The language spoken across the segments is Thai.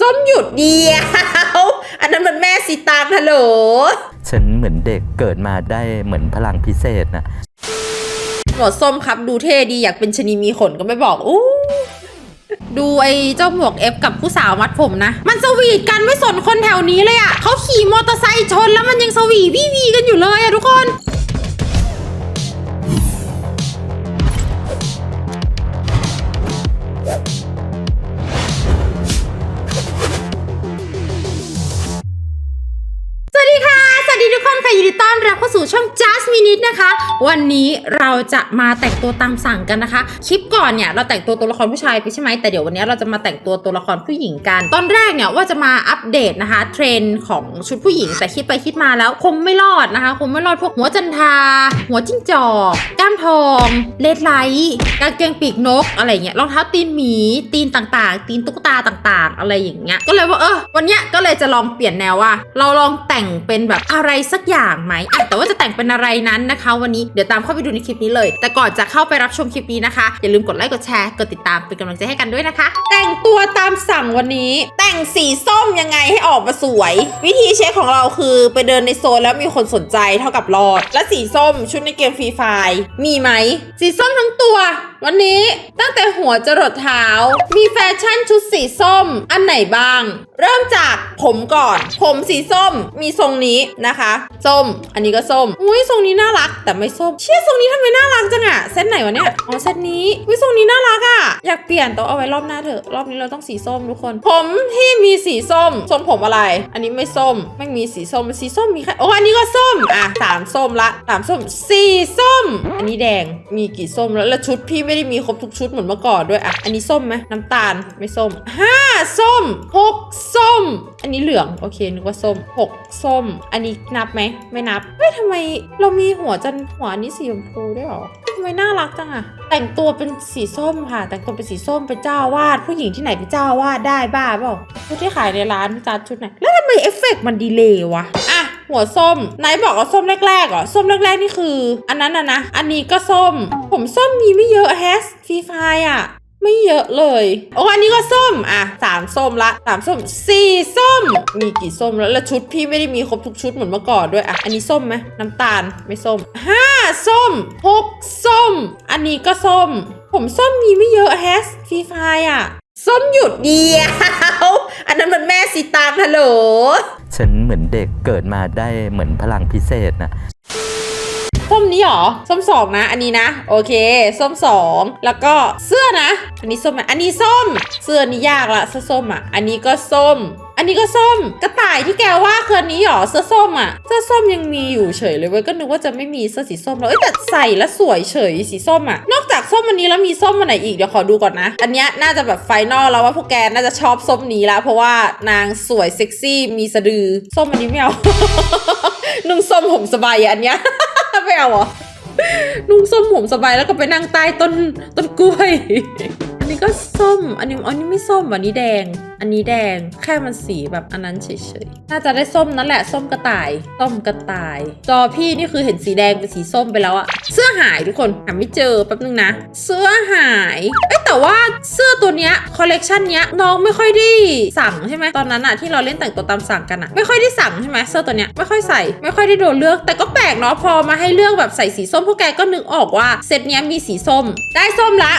ส้มหยุดเดียว อันนั้นมันแม่สีตางฮัลโหล ฉันเหมือนเด็กเกิดมาได้เหมือนพลังพิเศษนะหมวดส้มครับดูเท่ดีอยากเป็นชะนีมีขนก็ไม่บอกอู้ดูไอ้เจ้าหมวกเอฟกับผู้สาวมัดผมนะ มันสวีทกันไม่สนคนแถวนี้เลยอะ่ะเขาขี่มอเตอร์ไซค์ชนแล้วมันยังสวีวีวีกันอยู่เลยอะทุกคน วันนี้เราจะมาแต่งตัวตามสั่งกันนะคะ คลิปก่อนเนี่ยเราแต่งตัวตัวละครผู้ชายไปใช่ไหมแต่เดี๋ยววันนี้เราจะมาแต่งตัวตัวละครผู้หญิงกัน ตอนแรกเนี่ยว่าจะมาอัปเดตนะคะเทรนด์ของชุดผู้หญิงแต่คิดไปคิดมาแล้วคงไม่รอดนะคะ คงไม่รอดพวกหัวจันทา หัวจิ้งจอกก้ามทองเลดไลท์กางเกงปีกนกอะไรเงี้ยรองเท้าตีนหมีตีนต่างๆ ตีนตุ๊กตาต่างๆ อะไรอย่างเงี้ยก็เลยว่าเออวันเนี้ยก็เลยจะลองเปลี่ยนแนวว่า เราลองแต่งเป็นแบบอะไรสักอย่างไหมแต่ว่าจะแต่งเป็นอะไรนั้นนะคะ วันนี้เดี๋ยวตามเข้าไปดูในคลิปนี้เลย แต่ก่อนจะเข้าไปรับชมคลิปนี้นะคะ อย่าลืมกดไลค์กดแชร์กดติดตามเป็นกำลังใจให้กันด้วยนะคะ แต่งตัวตามสั่งวันนี้ แต่งสีส้มยังไงให้ออกมาสวย วิธีเช็คของเราคือไปเดินในโซนแล้วมีคนสนใจเท่ากับรอด และสีส้มชุดในเกมฟรีไฟมีไหม สีส้มทั้งตัว วันนี้ตั้งแต่หัวจรดเท้า มีแฟชั่นชุดสีส้มอันไหนบ้าง เริ่มจากผมก่อน ผมสีส้มมีทรงนี้นะคะ ส้ม อันนี้ก็ส้ม อุ้ยทรงนี้น่ารักแต่ไม่ส้ม เชี่ยทรงนี้ทำไมน่ารักจังอะเส้นไหนวะเนี่ย อ๋อเส้นนี้อุ้ยทรงนี้น่ารักอะอยากเปลี่ยนแต่เอาไว้รอบหน้าเถอะ รอบนี้เราต้องสีส้มทุกคน ผมที่มีสีส้มทรงผมอะไร อันนี้ไม่ส้ม ไม่มีสีส้ม สีส้มมีแค่โอ้อันนี้ก็ส้ม อะสามส้มละสามส้มสี่ส้ม อันนี้แดง มีกี่ส้มแล้ว แล้วชุดพี่ไม่ได้มีครบทุกชุดเหมือนเมื่อก่อนด้วยอะ อันนี้ส้มไหมน้ำตาล ไม่ส้มห้าส้มหกส้ม อันนี้เหลือง โอเค นึกว่าส้มหกส้ม อันนี้นับไหม ไม่นับ เฮ้ยทำไมเรามีหัวจันหัวอันนี้สีชมพูด้วยหรอทำไมน่ารักจังอะแต่งตัวเป็นสีส้มค่ะ แต่งตัวเป็นสีส้มเป็นเจ้าวาด ผู้หญิงที่ไหนเป็นเจ้าวาดได้บ้าเปล่าชุดที่ขายในร้านพี่จัดชุดไหนแล้วทำไมเอฟเฟกต์มันดีเลยวะอะหัวส้มไหนบอกว่าส้มแรกๆเหรอส้มแรกๆนี่คือ อันนั้นอะนะ อันนี้ก็ส้ม ผมส้มมีไม่เยอะแฮสฟรีไฟอะไม่เยอะเลย โอ้อันนี้ก็ส้ม อะสามส้มละสามส้มสี่ส้ม มีกี่ส้มแล้ว แล้วชุดพี่ไม่ได้มีครบทุกชุดเหมือนเมื่อก่อนด้วย อะ อันนี้ส้มไหมน้ำตาล ไม่ส้มห้า ส้มหกส้ม อันนี้ก็ส้ม ผมส้มมีไม่เยอะแฮสฟรีไฟอะ ส้มหยุดเดียว อันนั้นมันแม่สีตางฮัลโหล ฉันเหมือนเด็กเกิดมาได้เหมือนพลังพิเศษนะ ส้มนี้เหรอ ส้มสองนะ อันนี้นะ โอเค ส้มสอง แล้วก็เสื้อนะ อันนี้ส้มไหมอันนี้ส้ม เสื้อนี้ยากละเสื้อส้มอะ อันนี้ก็ส้ม อันนี้ก็ส้มกระต่ายที่แกว่าคืออันนี้หรอเสื้อส้มอะเสื้อส้มยังมีอยู่เฉยเลยเว้ยก็นึกว่าจะไม่มีเสื้อสีส้มแล้วเอ้ยแต่ใส่แล้วสวยเฉยสีส้มอะนอกจากส้มอันนี้แล้วมีส้มอันไหนอีกเดี๋ยวขอดูก่อนนะ อันนี้น่าจะแบบไฟนอลแล้วว่าพวกแกน่าจะชอบส้มนี้และเพราะว่านางสวยเซ็กซี่มีสะดือส้มอันนี้ไม่เอานุ่งส้มผมสบายอันเนี้ยไม่เอาหรอนุ่งส้มผมสบายแล้วก็ไปนั่งใต้ต้นต้นกล้วย นี้ก็ส้ม อันนี้อันนี้ไม่ส้ม อันนี้แดง อันนี้แดง แค่มันสีแบบอันนั้นเฉยๆ น่าจะได้ส้มนั่นแหละ ส้มกระต่าย ส้มกระต่าย จอพี่นี่คือเห็นสีแดงเป็นสีส้มไปแล้วอะเสื้อหายทุกคน หาไม่เจอแป๊บนึงนะ เสื้อหาย เอ้ยแต่ว่าเสื้อตัวเนี้ยคอลเลกชันเนี้ยน้องไม่ค่อยได้สั่งใช่ไหมตอนนั้นอะที่เราเล่นแต่งตัวตามสั่งกันอะไม่ค่อยได้สั่งใช่ไหมเสื้อตัวเนี้ยไม่ค่อยใส่ ไม่ค่อยได้โดนเลือก แต่ก็แปลกเนาะพอมาให้เลือกแบบใส่สีส้มพวกแกก็นึกออกว่าเซตเนี้ยมีสีส้ม ได้ส้มละ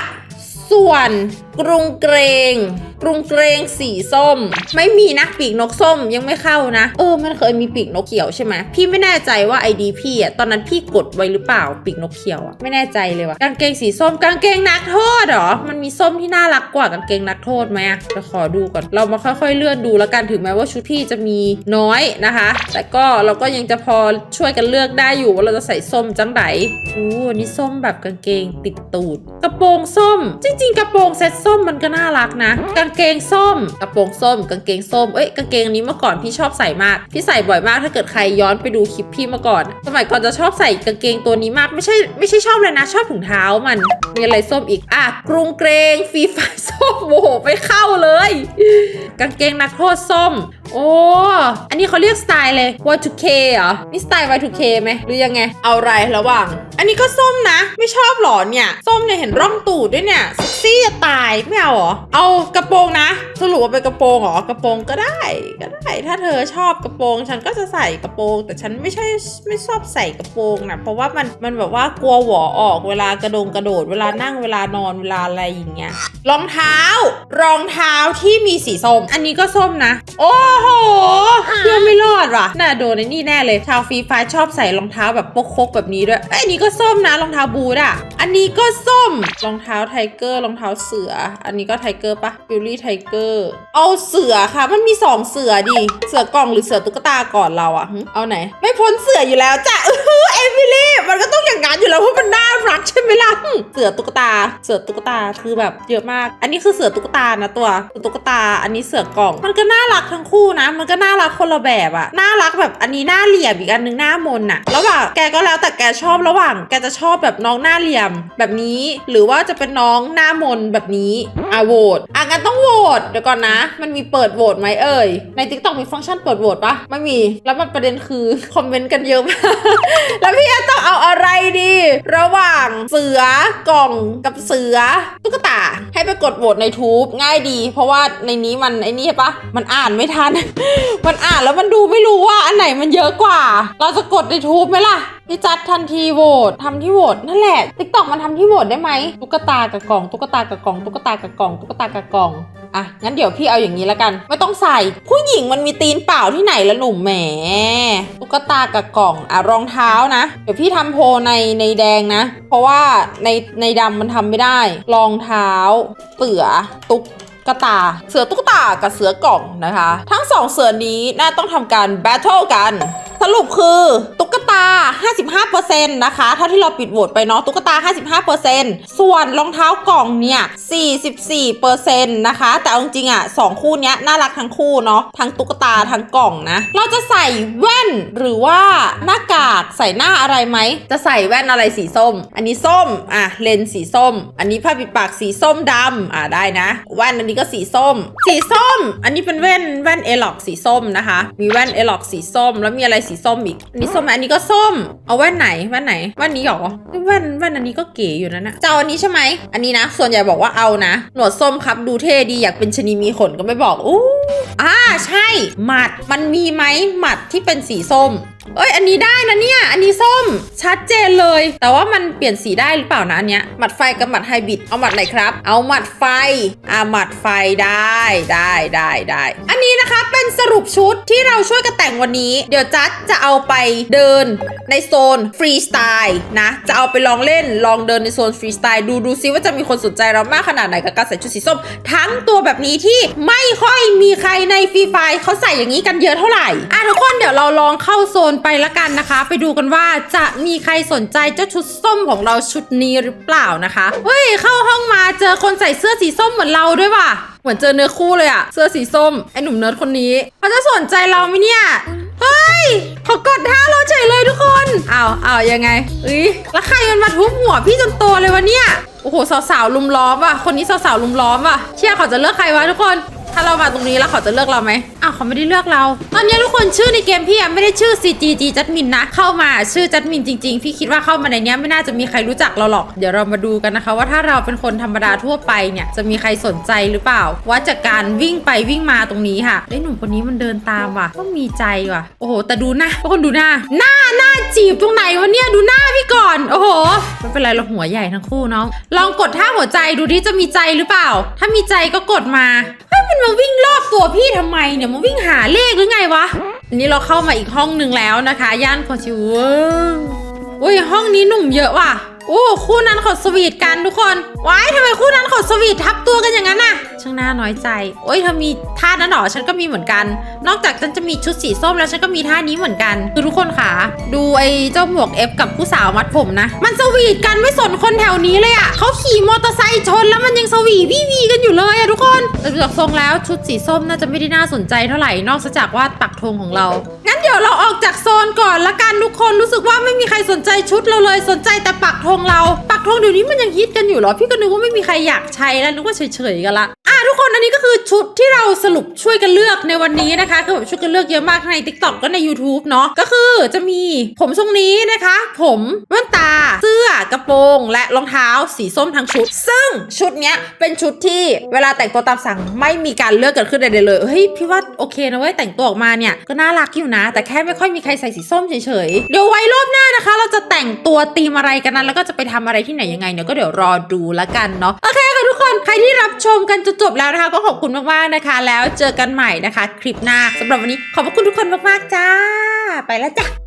ส่วนกรุงเกรง กรุงเกรงสีส้ม ไม่มีนะปีกนกส้มยังไม่เข้านะ เออ มันเคยมีปีกนกเขียวใช่ไหมพี่ไม่แน่ใจว่าไอดีพี่อะตอนนั้นพี่กดไว้หรือเปล่าปีกนกเขียวอะไม่แน่ใจเลยว่ะกางเกงสีส้มกางเกงนักโทษเหรอมันมีส้มที่น่ารักกว่ากางเกงนักโทษไหมอะขอดูก่อนเรามาค่อยๆ เลื่อนดูแล้วกันถึงแม้ว่าชุดพี่จะมีน้อยนะคะ แต่ก็เราก็ยังจะพอช่วยกันเลือกได้อยู่ว่าเราจะใส่ส้มจังไหนอู้อันนี้ส้มแบบกางเกงติดตูด กระโปรงส้ม จริง ๆ กระโปรงเซ็ตส้มมันก็น่ารักนะกางางเกงส้มกระโปรงส้ม กางเกงส้มเอ้ยกางเกงนี้เมื่อก่อนพี่ชอบใส่มากพี่ใส่บ่อยมากถ้าเกิดใครย้อนไปดูคลิปพี่เมื่อก่อน สมัยก่อนจะชอบใส่กางเกงตัวนี้มากไม่ใช่ไม่ใช่ชอบเลยนะ ชอบถุงเท้ามันมีอะไรส้มอีกอะกรุงเกรงฟรีไฟส้มโอ้โหไปเข้าเลย กางเกงนักโทษส้ม โอ้อันนี้เขาเรียกสไตล์เลย Y2K เหรอนี่สไตล์ Y2K ไหมหรือยังไง เอาไรระหว่าง อันนี้ก็ส้มนะ ไม่ชอบหรอเนี่ย ส้มเนี่ยเห็นร่องตูดด้วยเนี่ยเซี่จะตายไม่เอาเหรอ เอากระโปรงนะ สรุปว่าเป็นกระโปรงเหรอกระโปรงก็ได้ก็ได้ ถ้าเธอชอบกระโปรง ฉันก็จะใส่กระโปรง แต่ฉันไม่ใช่ไม่ชอบใส่กระโปรงนะเพราะว่ามันมันแบบว่ากลัวหวอออกเวลากระโดงกระโดดเวลานั่งเวลานอนเวลาอะไรอย่างเงี้ยรองเท้า รองเท้าที่มีสีส้ม อันนี้ก็ส้มนะ โอ้โหเพื่อไม่รอดว่ะน่าโดนไอ้นี่แน่เลย ชาวฟรีไฟชอบใส่รองเท้าแบบปกคกแบบนี้ด้วยเอ้นนี้ก็ส้มนะรองเท้าบูทอะ อันนี้ก็ส้มรองเท้าไทเกอร์รององเท้าเสือ อันนี้ก็ไทเกอร์ปะบิลลี่ไทเกอร์เอาเสือค่ะ มันมีสองเสือดิ เสือกล่องหรือเสือตุ๊กตาก่อนเราอะเอาไหน ไม่พ้นเสืออยู่แล้วจ้ะอื้ออเอมิลี่มันก็ต้องอย่างนั้นอยู่แล้วเพราะมันน่ารักใช่ไหมล่ะเสือตุ๊กตา เสือตุ๊กตาคือแบบเยอะมาก อันนี้คือเสือตุ๊กตานะตัวตุ๊กตา อันนี้เสือกล่อง มันก็น่ารักทั้งคู่นะ มันก็น่ารักคนละแบบอะน่ารักแบบอันนี้หน้าเหลี่ยมอีกอันนึงหน้ามนอะระหว่างแกก็แล้วแต่แกชอบระหว่าง แกจะชอบแบบน้องหน้าเหลี่ยมแบบนี้ หรือว่าจะเป็นน้องหน้ามมนแบบนี้อะโหวตอะงั้นต้องโหวตเดี๋ยวก่อนนะ มันมีเปิดโหวตไหมเอ่ย ใน t ิ k t o k มีฟังก์ชันเปิดโหวตปะไม่มี แล้วมันประเด็นคือคอมเมนต์กันเยอะมากแล้วพี่แอนต้องเอาอะไรดี ระหว่างเสือกล่องกับเสือตุ๊กตา ให้ไปกดโหวตในทูบง่ายดี เพราะว่าในนี้มันไอ้นี่ใช่ปะมันอ่านไม่ทัน มันอ่านแล้วมันดูไม่รู้ว่าอันไหนมันเยอะกว่า เราจะกดในทูบไหมล่ะ พี่จัดทันทีโหวตทำที่โหวตนั่นแหละติ๊กต็อกมันทำที่โหวตได้ไหมตุ๊กตากับกล่องตุ๊กตากับกล่องตุ๊กตากับกล่องตุ๊กตากับกล่องอะงั้นเดี๋ยวพี่เอาอย่างนี้แล้วกัน ไม่ต้องใส่ ผู้หญิงมันมีตีนเปล่าที่ไหนละหนุ่มแหมตุ๊กตากับกล่องอะรองเท้านะ เดี๋ยวพี่ทำโพในในแดงนะ เพราะว่าในในดำมันทำไม่ได้ รองเท้าเสือตุ๊กกระตา เสือตุ๊กตากับเสือกล่องนะคะ ทั้งสองเสือนี้น่าต้องทำการแบทเทิลกัน สรุปคือตุ๊ก ตา 55%นะคะเท่าที่เราปิดโหวตไปเนาะตุ๊กตา 55%ส่วนรองเท้ากล่องเนี่ย 44%นะคะ แต่เอาจริงๆอะสองคู่เนี้ยน่ารักทั้งคู่เนาะทั้งตุ๊กตาทั้งกล่องนะ เราจะใส่แว่นหรือว่าหน้ากากใส่หน้าอะไรไหม จะใส่แว่นอะไรสีส้ม อันนี้ส้มอะเลนส์สีส้ม อันนี้ผ้าปิดปากสีส้มดำอะได้นะแว่นอันนี้ก็สีส้ม สีส้ม อันนี้เป็นแว่นแว่นเอล็อกสีส้มนะคะ มีแว่นเอล็อกสีส้ม แล้วมีอะไรสีส้มอีกอันนี้ส้มอันนี้ก็ส้ม เอาแว่นไหนแว่นไหนแว่นนี้หรอแว่นแว่นอันนี้ก็เก๋อยู่นะนะจะเอาอันนี้ใช่ไหมอันนี้นะ ส่วนใหญ่บอกว่าเอานะ หนวดส้มครับดูเท่ดีอยากเป็นชนีมีขนก็ไม่บอกอู้ อ่าใช่ หมัดมันมีไหมหมัดที่เป็นสีส้ม เอ้ย อันนี้ได้นะเนี่ย อันนี้ส้ม ชัดเจนเลย แต่ว่ามันเปลี่ยนสีได้หรือเปล่านะอันเนี้ยหมัดไฟกับหมัดไฮบริดเอาหมัดไหนครับ เอาหมัดไฟ อ่าหมัดไฟได้ได้ได้ได้อันนี้นะคะเป็นสรุปชุดที่เราช่วยกันแต่งวันนี้ เดี๋ยวจัดจะเอาไปเดินในโซนฟรีสไตล์นะ จะเอาไปลองเล่นลองเดินในโซนฟรีสไตล์ดูดูซิว่าจะมีคนสนใจเรามากขนาดไหนกับการใส่ชุดสีส้ม ทั้งตัวแบบนี้ที่ไม่ค่อยมีใครในฟรีไฟเขาใส่อย่างนี้กันเยอะเท่าไหร่อะทุกคนเดี๋ยวเราลองเข้าโซนไปละกันนะคะ ไปดูกันว่าจะมีใครสนใจเจ้าชุดส้มของเราชุดนี้หรือเปล่านะคะเฮ้ยเข้าห้องมาเจอคนใส่เสื้อสีส้มเหมือนเราด้วยว่ะเหมือนเจอเนื้อคู่เลยอะเสื้อสีส้มไอ้หนุ่มเนิร์ดคนนี้เขาจะสนใจเราไหมเนี่ยเฮ้ยเขากดท่าเราเฉยเลยทุกคนอ้าวอ้าวยังไงเอ้ยแล้วใครมันมาทุบหัวพี่จนโตเลยวะเนี่ยโอ้โหสาวๆลุมล้อมว่ะคนนี้สาวๆลุมล้อมว่ะเชื่อเขาจะเลือกใครวะทุกคน ถ้าเรามาตรงนี้แล้วเขาจะเลือกเราไหมอ้าวเขาไม่ได้เลือกเรา ตอนนี้ทุกคนชื่อในเกมพี่อะไม่ได้ชื่อ CGG จัดมินนะ เข้ามาชื่อจัดมินจริง ๆ พี่คิดว่าเข้ามาในนี้ไม่น่าจะมีใครรู้จักเราหรอก เดี๋ยวเรามาดูกันนะคะ ว่าถ้าเราเป็นคนธรรมดาทั่วไปเนี่ยจะมีใครสนใจหรือเปล่า ว่าจากการวิ่งไปวิ่งมาตรงนี้ค่ะไอ้หนุ่มคนนี้มันเดินตามว่ะก็มีใจว่ะ โอ้โห แต่ดูหน้าทุกคนดูหน้า หน้าหน้าจีบตรงไหนวะเนี่ยดูหน้าพี่ก่อน โอ้โหไม่เป็นไรเราหัวใหญ่ทั้งคู่น้องลองกดท่าหัวใจดูที่จะมีใจหรือเปล่า ถ้ามีใจก็กดมา มันมาวิ่งรอบตัวพี่ทำไมเนี่ยมาวิ่งหาเลขหรือไงวะอันนี้เราเข้ามาอีกห้องหนึ่งแล้วนะคะ ย่านคอนชิวเวอร์อุ้ยห้องนี้หนุ่มเยอะว่ะ โอ้คู่นั้นเขาสวีทกันทุกคนว้ายทำไมคู่นั้นเขาสวีททับตัวกันอย่างนั้นน่ะช่างน่าน้อยใจ โอ้ยเธอมีท่านั้นหรอฉันก็มีเหมือนกัน นอกจากฉันจะมีชุดสีส้มแล้วฉันก็มีท่านี้เหมือนกันคือทุกคนค่ะดูไอ้เจ้าหมวกเอฟกับผู้สาวมัดผมนะ มันสวีทกันไม่สนคนแถวนี้เลยอะ่ะเขาขี่มอเตอร์ไซค์ชนแล้วมันยังสวีวีวีกันอยู่เลยอะทุกคนแต่ดูจากทรงแล้วชุดสีส้มน่าจะไม่ได้น่าสนใจเท่าไหร่นอกจากว่าปักธงของเรางั้น ดี๋ยวเราออกจากโซนก่อนละกันทุกคนรู้สึกว่าไม่มีใครสนใจชุดเราเลยสนใจแต่ปักธงเรา ปักธงเดี๋ยวนี้มันยังฮิตกันอยู่เหรอพี่ก็นึกว่าไม่มีใครอยากใช้แล้วนึกว่าเฉยๆกันละอะ ทุกคนอันนี้ก็คือชุดที่เราสรุปช่วยกันเลือกในวันนี้นะคะ คือแบบช่วยกันเลือกเยอะมากทั้งใน t ิ k t o k ก็ใน YouTube เนาะก็คือจะมีผมทรงนี้นะคะ ผมแว่นตาเสื้อกระโปรง และรองเท้าสีส้มทั้งชุด ซึ่งชุดเนี้ยเป็นชุดที่เวลาแต่งตัวตามสั่งไม่มีการเลือกเกิดขึ้นใดๆเลยเฮ้ยพี่ว่าโอเคนะเว้ยแต่งตัวออกมาเนี่ยก็น่ารักอยู่นะ แต่แค่ไม่ค่อยมีใครใส่สีส้มเฉยๆเดี๋ยวไว้รอบหน้านะคะ เราจะแต่งตัวธีมอะไรกันนั้นแล้วก็จะไปทำอะไรที่ไหนยังไงเนี่ยก็เดี๋ยวรอดูแล้วกันเนาะโอเคค่ะทุกคนใครที่รับชมกันจนจบแล้วนะคะ ก็ขอบคุณมากๆนะคะ แล้วเจอกันใหม่นะคะ คลิปหน้าสำหรับวันนี้ขอบพระคุณทุกคนมากๆจ้า ไปแล้วจ้ะ